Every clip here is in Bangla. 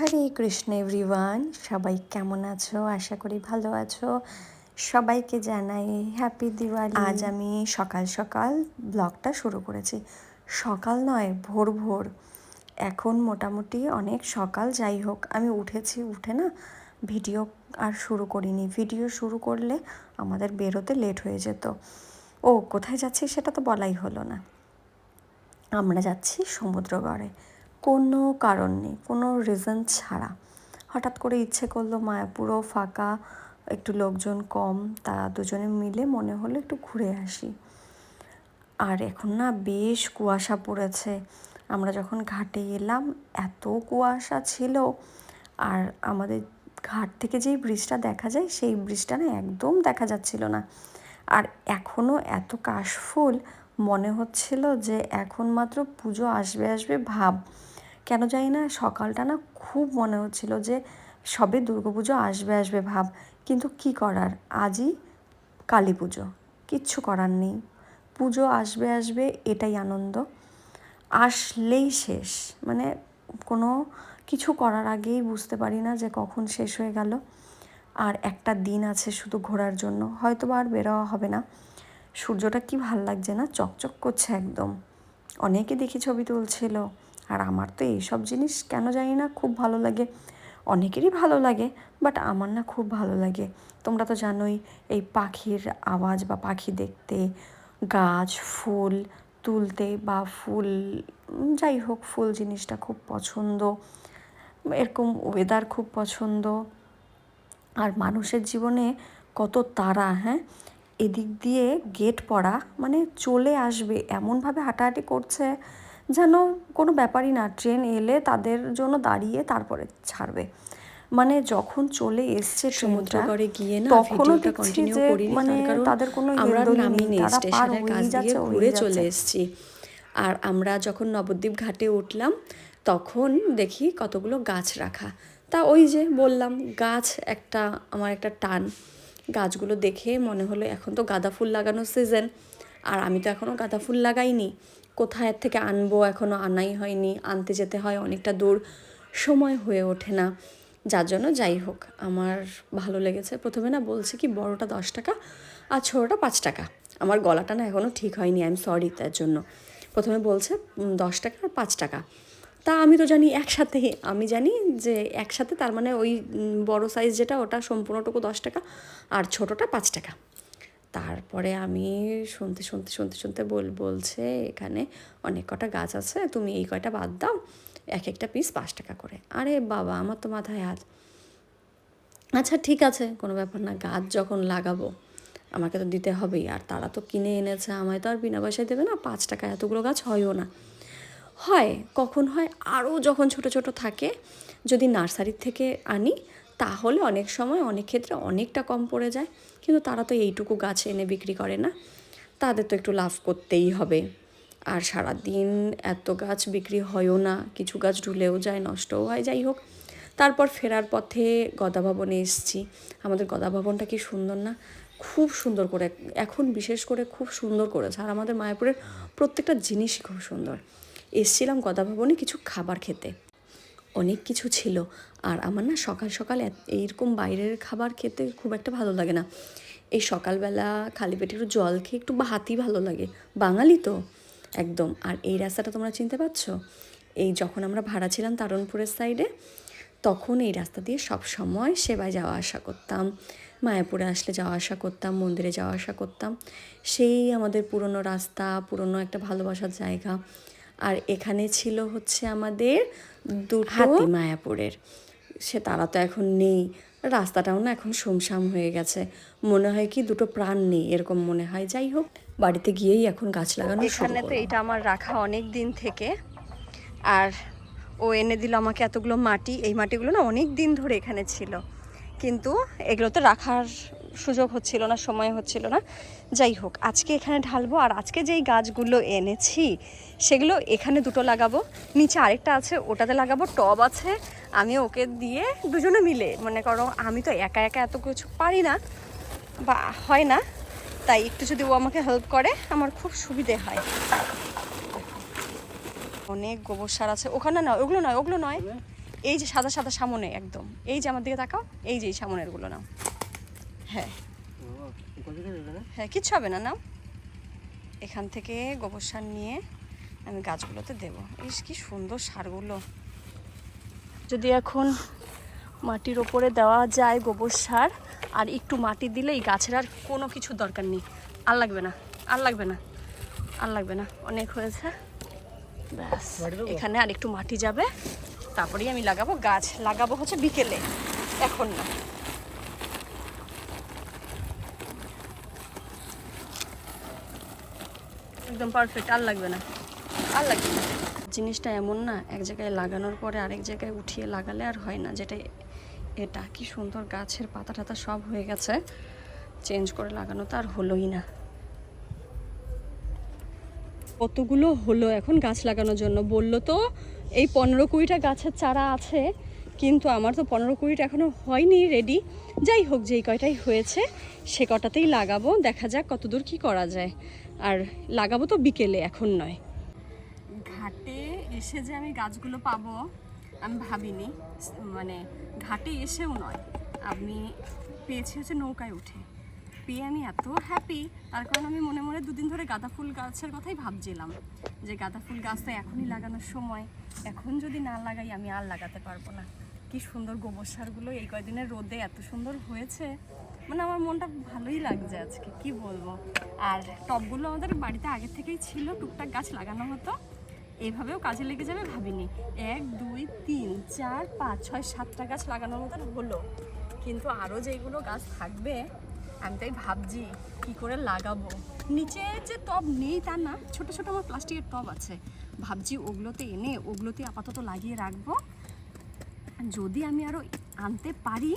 হরে কৃষ্ণ এভরিওয়ান সবাই কেমন আছো? আশা করি ভালো আছো। সবাইকে জানাই হ্যাপি দিওয়ালি আজ আমি সকাল সকাল ব্লগটা শুরু করেছি। সকাল নয়, ভোর ভোর। এখন মোটামুটি অনেক সকাল, যাই হোক, আমি উঠেছি, উঠে না ভিডিও আর শুরু করিনি। ভিডিও শুরু করলে আমাদের বেরোতে লেট হয়ে যেত। ও, কোথায় যাচ্ছি সেটা তো বলাই হলো না। আমরা যাচ্ছি সমুদ্রগড়ে। কোনো কারণ নেই, কোনো রিজন ছাড়া। হঠাৎ করে ইচ্ছে করল মায়াপুরও ফাঁকা, একটু লোকজন কম, তা দুজনে মিলে মনে হলো একটু ঘুরে আসি। আর এখন না বেশ কুয়াশা পড়েছে। আমরা যখন ঘাটে এলাম, এত কুয়াশা ছিল। আর আমাদের ঘাট থেকে যেই ব্রিজটা দেখা যায়, সেই ব্রিজটা না একদম দেখা যাচ্ছিল না। আর এখনও এত কাশফুল, মনে হচ্ছিল যে এখন মাত্র পুজো আসবে আসবে ভাব। কেন জানি না, সকালটা না খুব মনে হচ্ছিল যে সবে দুর্গাপুজো আসবে আসবে ভাব, কিন্তু কি করার? আজই কালী পুজো, কিচ্ছু করার নেই। পুজো আসবে আসবে এটাই আনন্দ। আসলেই শেষ মানে কোনো কিছু করার আগেই বুঝতে পারি না যে কখন শেষ হয়ে গেল। আর একটা দিন আছে শুধু ঘোরার জন্য, হয়তো আর বেরোয়া হবে না। সূর্যটা কি ভালো লাগছে না, চকচক করছে একদম। অনেকে দেখি ছবি তুলছিল। আর আমার তো এইসব জিনিস কেন জানি না, খুব ভালো লাগে। অনেকেরই ভালো লাগে বাট আমার না খুব ভালো লাগে। তোমরা তো জানোই, এই পাখির আওয়াজ বা পাখি দেখতে, গাছ, ফুল তুলতে বা ফুল যাই হোক, ফুল জিনিসটা খুব পছন্দ। এরকম ওয়েদার খুব পছন্দ। আর মানুষের জীবনে কত তারা হ্যাঁ? এদিক দিয়ে গেট পড়া মানে চলে আসবে, এমনভাবে হাঁটাহাঁটি করছে যেন কোনো ব্যাপারই না ট্রেন এলে তাদের জন্য দাঁড়িয়ে তারপরে ছাড়বে। মানে যখন চলে এসছে সমুদ্রগড়ে গিয়ে না ভিডিওটা কন্টিনিউ করিনি মানে তাদের কোনো আমরা নামিনি স্টেশনের কাছ দিয়ে ঘুরে চলে। এসেছি। আর আমরা যখন নবদ্বীপ ঘাটে উঠলাম তখন দেখি কতগুলো গাছ রাখা। তা ওই যে বললাম গাছ একটা আমার একটা টান। গাছগুলো দেখে মনে হলো এখন তো গাঁদা ফুল লাগানোর সিজন আর আমি তো এখনও গাঁদা ফুল লাগাইনি। কোথায় থেকে আনব? এখনও আনাই হয়নি। আনতে যেতে হয় অনেকটা দূর। সময় হয়ে ওঠে না। যার জন্য যাই হোক, আমার ভালো লেগেছে। প্রথমে না বলছে কি, বড়টা দশ টাকা আর ছোটোটা পাঁচ টাকা। আমার গলাটা না এখনও ঠিক হয়নি আই এম সরি তার জন্য। প্রথমে বলছে দশ টাকা আর পাঁচ টাকা। তা আমি তো জানি একসাথে, আমি জানি যে একসাথে তার মানে ওই বড় সাইজ যেটা, ওটা সম্পূর্ণটুকু দশ টাকা আর ছোটোটা পাঁচ টাকা। তারপরে আমি শুনতে শুনতে শুনতে শুনতে বল, বলছে এখানে অনেক কটা গাছ আছে, তুমি এই কয়টা বাদ দাও, এক একটা পিস পাঁচ টাকা করে। আরে বাবা, আমার তো মাথায় হাত। আচ্ছা ঠিক আছে, কোনো ব্যাপার না, গাছ যখন লাগাবো, আমাকে তো দিতে হবেই, আর তারা তো কিনে এনেছে, আমায় তো আর বিনা পয়সায় দেবে না, পাঁচ টাকা এতগুলো গাছ হয়ও না। হয়, কখন হয়, আরও যখন ছোট ছোট থাকে, যদি নার্সারির থেকে আনি তাহলে অনেক সময় অনেক ক্ষেত্রে অনেকটা কম পড়ে যায়। কিন্তু তারা তো এইটুকু গাছ এনে বিক্রি করে না। তাদের তো একটু লাভ করতেই হবে। আর সারাদিন এত গাছ বিক্রি হয়ও না। কিছু গাছ ঢুলেও যায়, নষ্টও হয়, যাই হোক। তারপর ফেরার পথে গদা ভবনে এসেছি। আমাদের গদা ভবনটা কি সুন্দর না? খুব সুন্দর করে, এখন বিশেষ করে খুব সুন্দর করেছে। আর আমাদের মায়াপুরের প্রত্যেকটা জিনিসই খুব সুন্দর। এসছিলাম গদা ভবনে কিছু খাবার খেতে। অনেক কিছু ছিল। আর আমার না সকাল সকাল এইরকম বাইরের খাবার খেতে খুব একটা ভালো লাগে না। এই সকালবেলা খালি পেটে একটু জল খেয়ে একটু ভাতই ভালো লাগে। বাঙালি তো, একদম। আর এই রাস্তাটা তোমরা চিনতে পারছ? এই যখন আমরা ভাড়া ছিলাম তারণপুরের সাইডে তখন এই রাস্তা দিয়ে সব সময় সেবায় যাওয়া আসা করতাম। মায়াপুরে আসলে যাওয়া আসা করতাম, মন্দিরে যাওয়া আসা করতাম। সেই আমাদের পুরনো রাস্তা, পুরনো একটা ভালোবাসার জায়গা। আর এখানে ছিল হচ্ছে আমাদের দুটো হাতি মায়াপুরের। সে তারা তো এখন নেই। রাস্তাটাও না এখন শুমশাম হয়ে গেছে। মনে হয় কি দুটো প্রাণ নেই এরকম মনে হয়। যাই হোক বাড়িতে গিয়েই এখন গাছ লাগানো এখানে তো এটা আমার রাখা অনেক দিন থেকে। আর ও এনে দিল আমাকে এতগুলো মাটি। এই মাটিগুলো না অনেক দিন ধরে এখানে ছিল। কিন্তু এগুলো তো রাখার সুযোগ হচ্ছিল না, সময় হচ্ছিল না। যাই হোক, আজকে এখানে ঢালবো, আর আজকে যেই গাছগুলো এনেছি, সেগুলো এখানে দুটো লাগাবো। নিচে আরেকটা আছে, ওটাতে লাগাবো, টব আছে। আমি ওকে দিয়ে দুজনে মিলে, মনে করো আমি তো একা একা এত কিছু পারি না, বা হয় না, তাই একটু যদি ও আমাকে হেল্প করে, আমার খুব সুবিধে হয়। অনেক গোবর সার আছে। ওখানে নয় ওগুলো নয় ওগুলো নয়। এই যে সাদা সাদা সামনে একদম। এই যে আমার দিকে তাকাও, এই যে এই সামনেরগুলো নাও। হ্যাঁ। হ্যাঁ কিচ্ছু হবে না, নাও। এখান থেকে গোবর সার নিয়ে আমি গাছগুলোতে দেবো। ইস, কি সুন্দর সারগুলো। যদি এখন মাটির ওপরে দেওয়া যায় গোবর সার, আর একটু মাটি দিলে এই গাছের আর কোনো কিছু দরকার নেই। আর লাগবে না, আর লাগবে না, আর লাগবে না। অনেক হয়েছে। ব্যাস, এখানে আর একটু মাটি যাবে। তারপরেই আমি লাগাবো গাছ। লাগাবো হচ্ছে বিকেলে, এখন না। একদম পারফেক্ট আর লাগবে না। আর লাগবে না। জিনিসটা এমন না, এক জায়গায় লাগানোর পরে আরেক জায়গায় উঠিয়ে লাগালে আর হয় না যেটা এটা। কি সুন্দর গাছের পাতা টাতা সব হয়ে গেছে। চেঞ্জ করে লাগানো তো আর হলোই না। কতগুলো হলো এখন গাছ লাগানোর জন্য? বলল তো, এই পনেরো কুড়িটা গাছের চারা আছে, কিন্তু আমার তো পনেরো কুড়িটা এখনও হয়নি রেডি যাই হোক, যেই কয়টাই হয়েছে, সে কটাতেই লাগাবো, দেখা যাক কতদূর কি করা যায়। আর লাগাবো তো বিকেলে, এখন নয়। ঘাটে এসে যে আমি গাছগুলো পাবো, আমি ভাবিনি। মানে ঘাটে এসেও নয়। আমি পেয়েছি হচ্ছে নৌকায় উঠে। পেয়ে আমি এত হ্যাপি তার কারণ আমি মনে মনে দুদিন ধরে গাঁদা ফুল গাছের কথাই ভাবছিলাম যে গাঁদা ফুল গাছ তো এখনই লাগানোর সময়। এখন যদি না লাগাই, আমি আর লাগাতে পারব না। কি সুন্দর গোবর সারগুলো এই কয়দিনের রোদে এত সুন্দর হয়েছে। মানে আমার মনটা ভালোই লাগছে আজকে, কি বলব? আর টবগুলো আমাদের বাড়িতে আগে থেকেই ছিল, টুকটাক গাছ লাগানো হতো। এভাবেও কাজে লেগে যাবে ভাবিনি। এক, দুই, তিন, চার, পাঁচ, ছয়, সাতটা গাছ লাগানোর মতন হলো। কিন্তু আরও যেইগুলো গাছ থাকবে, আমি তাই ভাবছি, কি করে লাগাবো? নিচে যে টব নেই তা না, ছোট ছোট আমার প্লাস্টিকের টব আছে। ভাবছি ওগুলোতে এনে, ওগুলোতে আপাতত লাগিয়ে রাখব। যদি আমি আরও আনতে পারি,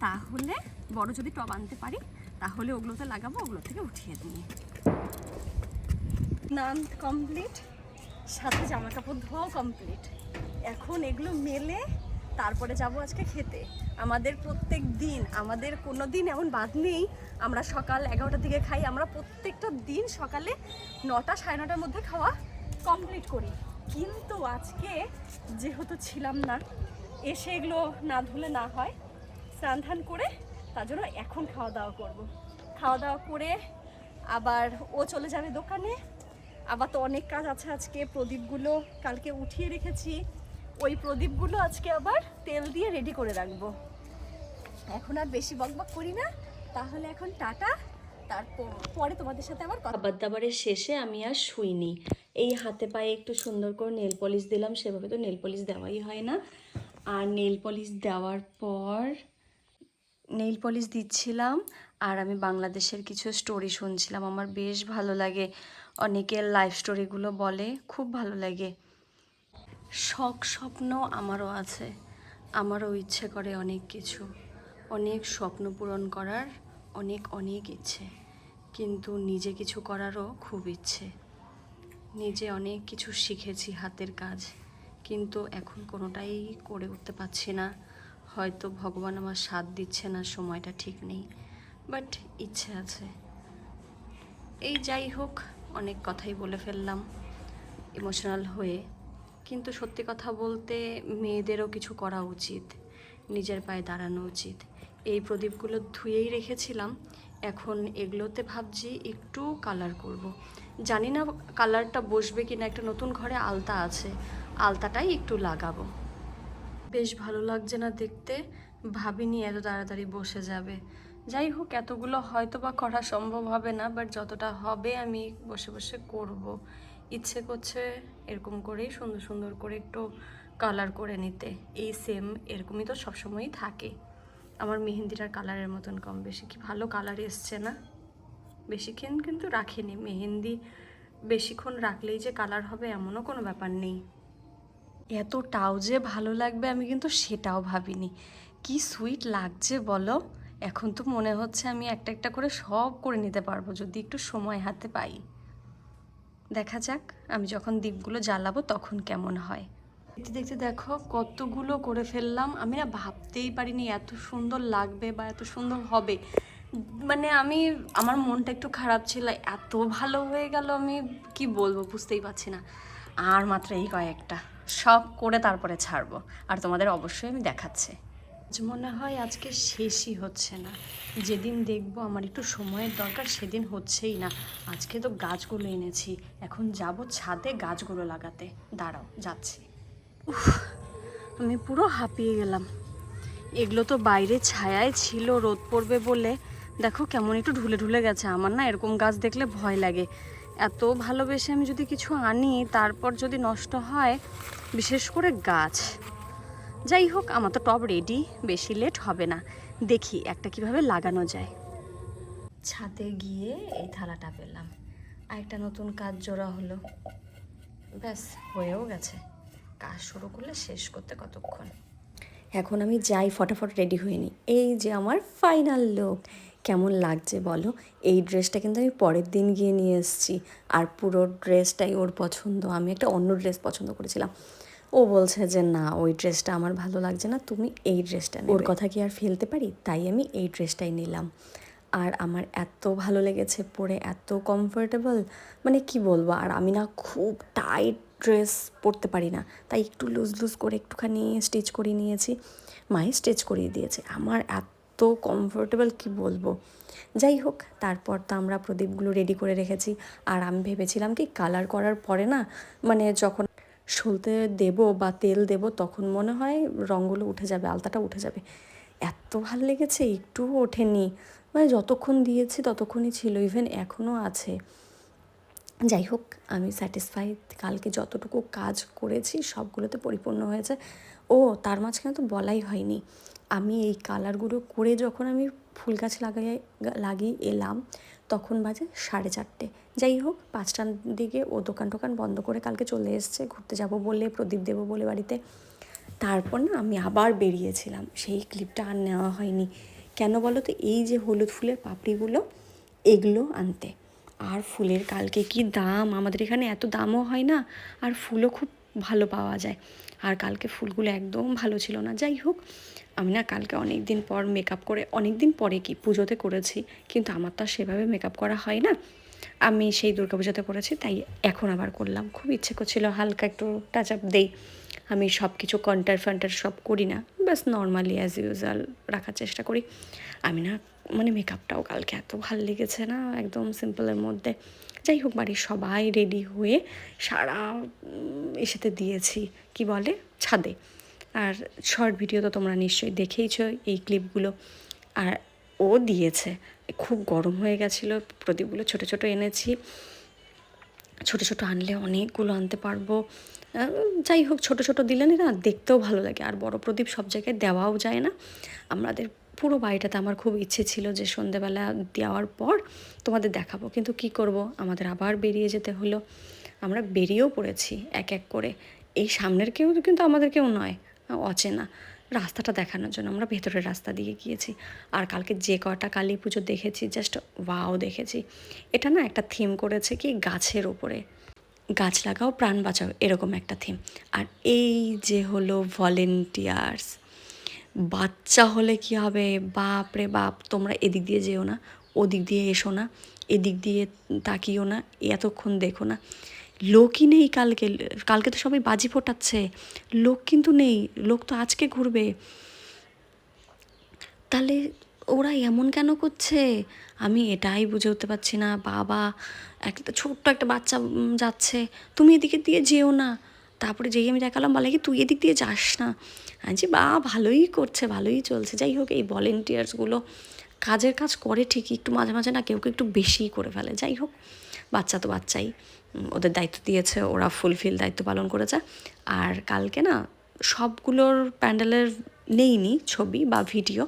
তাহলে বড় যদি টব আনতে পারি, তাহলে ওগুলোতে লাগাবো, ওগুলো থেকে উঠিয়ে দিই। স্নান কমপ্লিট সাথে জামা কাপড় ধোয়াও কমপ্লিট এখন এগুলো মেলে, তারপরে যাব আজকে খেতে। আমাদের প্রত্যেক দিন, আমাদের কোনো দিন এমন বাদ নেই, আমরা সকাল এগারোটার দিকে খাই, আমরা প্রত্যেকটা দিন সকালে নটা সাড়ে নটার মধ্যে খাওয়া কমপ্লিট করি। কিন্তু আজকে যেহেতু ছিলাম না, এসে এগুলো না ধুলে না হয় স্নান করে তার জন্য এখন খাওয়া দাওয়া করব। খাওয়া দাওয়া করে আবার ও চলে যাবে দোকানে। আবার তো অনেক কাজ আছে আজকে, প্রদীপগুলো কালকে উঠিয়ে রেখেছি। ওই প্রদীপগুলো আজকে আবার তেল দিয়ে রেডি করে রাখব। এখন আর বেশি বকবক করি না। তাহলে এখন টাটা। তারপর, পরে তোমাদের সাথে আবার খাবার দাবারের শেষে আমি আর শুইনি। এই হাতে পায়ে একটু সুন্দর করে নেল পলিশ দিলাম, সেভাবে তো নেল পলিশ দেওয়াই হয় না। আর নেল পলিশ দেওয়ার পর নেইল পলিশ দিচ্ছিলাম আর আমি বাংলাদেশের কিছু স্টোরি শুনছিলাম। আমার বেশ ভালো লাগে। অনেকের লাইফ স্টোরিগুলো বলে, খুব ভালো লাগে। শখ স্বপ্ন আমারও আছে। আমারও ইচ্ছে করে অনেক কিছু। অনেক স্বপ্ন পূরণ করার অনেক অনেক ইচ্ছে। কিন্তু নিজে কিছু করারও খুব ইচ্ছে। নিজে অনেক কিছু শিখেছি হাতের কাজ। কিন্তু এখন কোনোটাই করে উঠতে পারছি না। হয়তো ভগবান আমার সাথ দিচ্ছে না, সময়টা ঠিক নেই। বাট ইচ্ছে আছে। এই যাই হোক, অনেক কথাই বলে ফেললাম ইমোশনাল হয়ে। কিন্তু সত্যি কথা বলতে মেয়েদেরও কিছু করা উচিত, নিজের পায়ে দাঁড়ানো উচিত। এই প্রদীপগুলো ধুয়েই রেখেছিলাম, এখন এগুলোতে ভাবছি একটু কালার করব। জানি না কালারটা বসবে কিনা, একটা নতুন ঘরে আলতা আছে, আলতাটাই একটু লাগাবো। বেশ ভালো লাগছে না দেখতে। ভাবিনি এত তাড়াতাড়ি বসে যাবে। যাই হোক, এতগুলো হয়তো বা করা সম্ভব হবে না বাট যতটা হবে আমি বসে বসে করব। ইচ্ছে করছে এরকম করেই সুন্দর সুন্দর করে একটু কালার করে নিতে। এই সেম এরকমই তো সবসময়ই থাকে। আমার মেহেন্দিটার কালারের মতন কম বেশি। কি ভালো কালার এসছে না? বেশিক্ষণ কিন্তু রাখিনি। মেহেন্দি বেশিক্ষণ রাখলেই যে কালার হবে এমনও কোনো ব্যাপার নেই। এতটাও যে ভালো লাগবে আমি কিন্তু সেটাও ভাবিনি। কি সুইট লাগছে বলো? এখন তো মনে হচ্ছে আমি একটা একটা করে সব করে নিতে পারব, যদি একটু সময় হাতে পাই। দেখা যাক, আমি যখন দ্বীপগুলো জ্বালাবো তখন কেমন হয়। দেখতে দেখতে দেখো, কতগুলো করে ফেললাম। আমি না ভাবতেই পারিনি এত সুন্দর লাগবে বা এত সুন্দর হবে। মানে আমি, আমার মনটা একটু খারাপ ছিল, এত ভালো হয়ে গেল আমি কি বলব বুঝতেই পারছি না। আর মাত্র এই কয়েকটা। সব করে তারপরে ছাড়বো। আর তোমাদের অবশ্যই আমি দেখাচ্ছি। আজ মনে হয় আজকে শেষই হচ্ছে না। যেদিন দেখব আমার একটু সময়ের দরকার, সেদিন হচ্ছেই না। আজকে তো গাছগুলো এনেছি। এখন যাব ছাদে গাছগুলো লাগাতে। দাঁড়াও, যাচ্ছি। উফ, আমি পুরো হাঁপিয়ে গেলাম। এগুলো তো বাইরে ছায়ায় ছিল, রোদ পড়বে বলে। দেখো কেমন একটু ঢুলে ঢুলে গেছে। আমার না এরকম গাছ দেখলে ভয় লাগে। এত ভালোবেসে আমি যদি কিছু আনি তারপর যদি নষ্ট হয় বিশেষ করে গাছ। যাই হোক আমার তো টব রেডি বেশি লেট হবে না। দেখি একটা কীভাবে লাগানো যায়। ছাদে গিয়ে এই থালাটা পেলাম। আর একটা নতুন কাজ জোড়া হলো। ব্যাস হয়েও গেছে। কাজ শুরু করলে শেষ করতে কতক্ষণ? এখন আমি যাই ফটাফট রেডি হয়ে নিই। এই যে আমার ফাইনাল লুক কেমন লাগছে বলো? এই ড্রেসটা কিন্তু আমি পরের দিন গিয়ে নিয়ে এসেছি। আর পুরো ড্রেসটাই ওর পছন্দ। আমি একটা অন্য ড্রেস পছন্দ করেছিলাম। ও বলছে যে, না, ওই ড্রেসটা আমার ভালো লাগছে না। তুমি এই ড্রেসটা ওর কথা কি আর ফেলতে পারি? তাই আমি এই ড্রেসটাই নিলাম। আর আমার এত ভালো লেগেছে পরে, এত কমফোর্টেবল মানে কি বলব, আর আমি না খুব টাইট ড্রেস পরতে পারি না। তাই একটু লুজ লুজ করে একটুখানি স্টিচ করিয়ে নিয়েছি। মাই স্টিচ করিয়ে দিয়েছে। আমার এত কমফোর্টেবল কি বলব? যাই হোক, তারপর তো আমরা প্রদীপগুলো রেডি করে রেখেছি। আর আমি ভেবেছিলাম কি কালার করার পরে না মানে যখন সলতে দেব বা তেল দেব, তখন মনে হয় রঙগুলো উঠে যাবে, আলতাটা উঠে যাবে। এত ভালো লেগেছে, একটুও ওঠেনি। মানে যতক্ষণ দিয়েছি ততক্ষণই ছিল ইভেন এখনও আছে। যাই হোক, আমি স্যাটিসফাইড কালকে যতটুকু কাজ করেছি, সবগুলোতে পরিপূর্ণ হয়েছে। ও, তার মাঝখানে তো বলাই হয়নি। আমি এই কালারগুলো করে যখন আমি ফুল গাছ লাগাই, লাগিয়ে এলাম, তখন বাজে সাড়ে চারটে। যাই হোক, পাঁচটার দিকে ও দোকান টোকান বন্ধ করে কালকে চলে এসছে, ঘুরতে যাব বলে, প্রদীপ দেবো বলে বাড়িতে। তারপর না আমি আবার বেরিয়েছিলাম, সেই ক্লিপটা আর নেওয়া হয়নি। কেন বলো তো এই যে হলুদ ফুলের পাপড়িগুলো, এগুলো আনতে। আর ফুলের কালকে কি দাম? আমাদের এখানে এত দামও হয় না, আর ফুলও খুব ভালো পাওয়া যায়। আর কালকে ফুলগুলো একদম ভালো ছিল না। যাই হোক, আমি না কালকে অনেক দিন পর মেকআপ করে অনেক দিন পরে কি পুজোতে করেছি, কিন্তু আমার তো সেভাবে মেকআপ করা হয় না। আমি সেই দুর্গাপূজাতে করেছি, তাই এখন আবার করলাম। খুব ইচ্ছে করছিল হালকা একটু টাচ আপ দেই। আমি সব কিছু কন্টার ফান্টার সব করি না। ব্যাস নর্মালি অ্যাজ ইউজুয়াল রাখার চেষ্টা করি। আমি না মানে মেকআপটাও কালকে এত ভালো লেগেছে না একদম সিম্পলের মধ্যে। যাই হোক, বাড়ির সবাই রেডি হয়ে সারা এসেতে দিয়েছি, কি বলে? ছাদে। আর শর্ট ভিডিও তো তোমরা নিশ্চয়ই দেখেইছো এই ক্লিপগুলো আর ও দিয়েছে, খুব গরম হয়ে গেছিল, প্রদীপগুলো ছোটো ছোটো এনেছি। ছোটো ছোটো আনলে অনেকগুলো আনতে পারব। যাই হোক, ছোটো ছোটো দিলে না দেখতেও ভালো লাগে। আর বড় প্রদীপ সব জায়গায় দেওয়াও যায় না। আমাদের পুরো বাড়িটাতে আমার খুব ইচ্ছে ছিল যে সন্ধেবেলা দেওয়ার পর তোমাদের দেখাবো। কিন্তু কি করব? আমাদের আবার বেরিয়ে যেতে হলো। আমরা বেরিয়েও পড়েছি এক এক করে। এই সামনের কেউ কিন্তু আমাদের কেউ নয়, অচেনা। রাস্তাটা দেখানোর জন্য আমরা ভেতরের রাস্তা দিয়ে গিয়েছি। আর কালকে যে কটা কালী পুজো দেখেছি জাস্ট ওয়াও দেখেছি। এটা না একটা থিম করেছে কি, গাছের ওপরে গাছ লাগাও, প্রাণ বাঁচাও, এরকম একটা থিম আর এই যে হলো ভলেন্টিয়ার্স বাচ্চা হলে কি হবে? বাপ রে বাপ, তোমরা এদিক দিয়ে যেও না, ওদিক দিয়ে এসো না, এদিক দিয়ে তাকিও না, এতক্ষণ দেখো না। লোকই নেই কালকে কালকে তো সবাই বাজি ফোটাচ্ছে, লোক কিন্তু নেই, লোক তো আজকে ঘুরবে। তাহলে ওরা এমন কেন করছে? আমি এটাই বুঝে উঠতে পারছি না। বাবা, একটা ছোট্ট একটা বাচ্চা যাচ্ছে। তুমি এদিকে দিয়ে যেও না। তারপরে যেই আমি দেখালাম, বলে কি তুই এদিক দিয়ে যাস না? যে বা, ভালোই করছে, ভালোই চলছে। যাই হোক, এই ভলেন্টিয়ার্সগুলো কাজের কাজ করে ঠিকই, একটু মাঝে মাঝে না কেউ কেউ একটু বেশিই করে ফেলে। যাই হোক, বাচ্চা তো বাচ্চাই। ওদের দায়িত্ব দিয়েছে, ওরা ফুলফিল দায়িত্ব পালন করেছে। আর কালকে না সবগুলোর প্যান্ডেলের নেইনি ছবি বা ভিডিও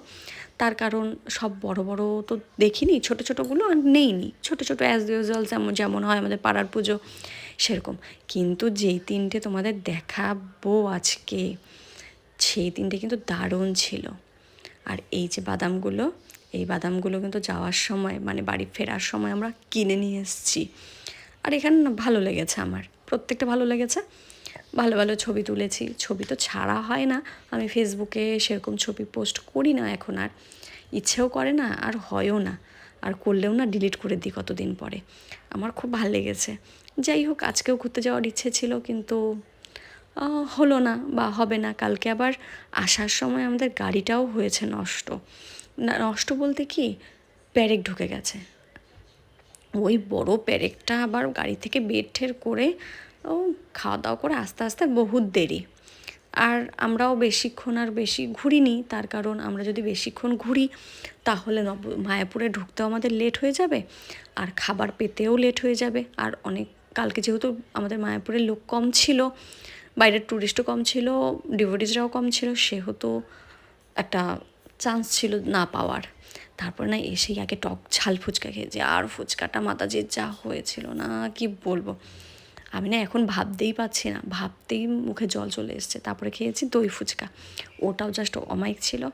তার কারণ সব বড় বড় তো দেখিনি, ছোট ছোটোগুলো আর নেইনি। ছোট ছোট অ্যাজ ইউজুয়াল যেমন যেমন হয় আমাদের পাড়ার পুজো, সেরকম। কিন্তু যেই তিনটে তোমাদের দেখাবো আজকে, সেই তিনটে কিন্তু দারুণ ছিল। আর এই যে বাদামগুলো, এই বাদামগুলো কিন্তু যাওয়ার সময় মানে বাড়ি ফেরার সময় আমরা কিনে নিয়ে এসেছি। আর এখানে ভালো লেগেছে আমার, প্রত্যেকটা ভালো লেগেছে। ভালো ভালো ছবি তুলেছি। ছবি তো ছাড়া হয় না। আমি ফেসবুকে সেরকম ছবি পোস্ট করি না এখন আর। ইচ্ছেও করে না, আর হয়ও না। আর করলেও না ডিলিট করে দিই কতদিন পরে। আমার খুব ভালো লেগেছে। যাই হোক, আজকেও ঘুরতে যাওয়ার ইচ্ছে ছিল, কিন্তু হলো না বা হবে না। কালকে আবার আসার সময় আমাদের গাড়িটাও হয়েছে নষ্ট। নষ্ট বলতে কি? প্যারেক ঢুকে গেছে। ওই বড় প্যারেকটা আবার গাড়ি থেকে বের ঠের করে ও খাওয়া দাওয়া করে আস্তে আস্তে বহুত দেরি। আর আমরাও বেশিক্ষণ আর বেশি ঘুরিনি, তার কারণ আমরা যদি বেশিক্ষণ ঘুরি, তাহলে নব, মায়াপুরে ঢুকতেও আমাদের লেট হয়ে যাবে, আর খাবার পেতেও লেট হয়ে যাবে। আর অনেক, কালকে যেহেতু আমাদের মায়াপুরের লোক কম ছিল, বাইরের ট্যুরিস্টও কম ছিল ডিভোটিসরাও কম ছিল, সেহেতু একটা চান্স ছিল না পাওয়ার। তারপর না এসেই আগে টক ঝাল ফুচকা খেয়েছি, আর ফুচকাটা মাতাজির যা হয়েছিল না, কি বলব। আমি না এখন ভাবতেই পাচ্ছি না, ভাবতেই মুখে জল চলে এসছে। তারপরে খেয়েছি দই ফুচকা। ওটাও জাস্ট অমায়িক ছিল।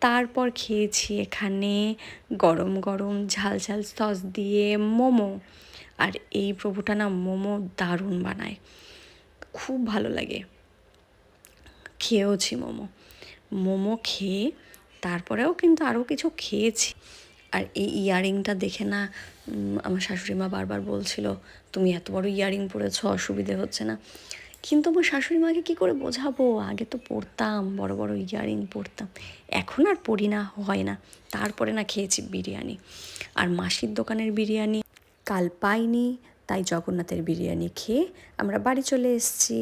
তারপর খেয়েছি এখানে গরম গরম ঝাল ঝাল সস দিয়ে মোমো। আর এই প্রভুটা না মোমো দারুণ বানায়। খুব ভালো লাগে। খেয়েওছি মোমো। মোমো খেয়ে তারপরেও কিন্তু আরও কিছু খেয়েছি। আর এই ইয়ারিংটা দেখে না আমার শাশুড়ি মা বারবার বলছিল, তুমি এত বড় ইয়ারিং পরেছো, অসুবিধে হচ্ছে না। কিন্তু আমার শাশুড়ি মাকে কী করে বোঝাবো? আগে তো পরতাম, বড় বড় ইয়ারিং পরতাম। এখন আর পরি না, হয় না। তারপরে না খেয়েছি বিরিয়ানি। আর মাসির দোকানের বিরিয়ানি কাল পাইনি, তাই জগন্নাথের বিরিয়ানি খেয়ে আমরা বাড়ি চলে এসেছি।